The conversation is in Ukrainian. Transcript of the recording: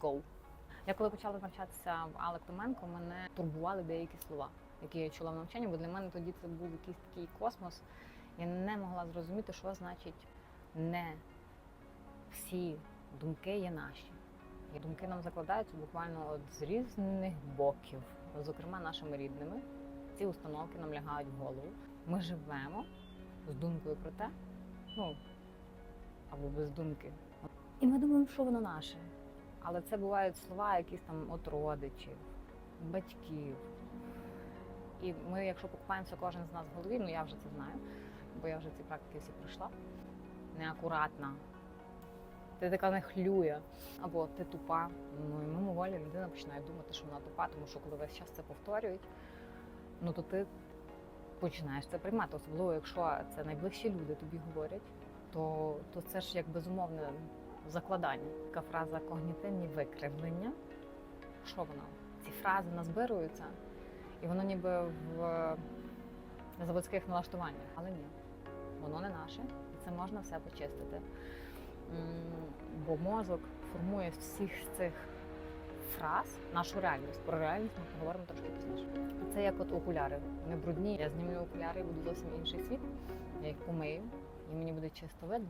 go. Я коли почала навчатися в Алек Томенко, мене турбували деякі слова, які я чула в навчанні, бо для мене тоді це був якийсь такий космос. Я не могла зрозуміти, що значить не всі думки є наші. І думки нам закладаються буквально от з різних боків, зокрема нашими рідними. Ці установки нам лягають в голову. Ми живемо з думкою про те, ну або без думки. І ми думаємо, що воно наше. Але це бувають слова якісь там от родичів, батьків. І ми, якщо покупаємося кожен з нас в голові, ну я вже це знаю, бо я вже ці практики всі пройшла. Неакуратна. Ти така нехлюя, або ти тупа. Ну і мимоволі людина починає думати, що вона тупа, тому що коли весь час це повторюють, ну то ти починаєш це приймати, особливо якщо це найближчі люди тобі говорять, то, то це ж як безумовне закладання. Така фраза когнітивні викривлення. Що воно? Ці фрази назбируються, і воно ніби в заводських налаштуваннях, але ні, воно не наше, і це можна все почистити. Бо мозок формує з всіх цих фраз нашу реальність. Про реальність ми поговоримо трошки пізніше. Це як от окуляри. Вони брудні. Я знімлю окуляри і буду зовсім інший світ. Я їх помию, і мені буде чисто видно.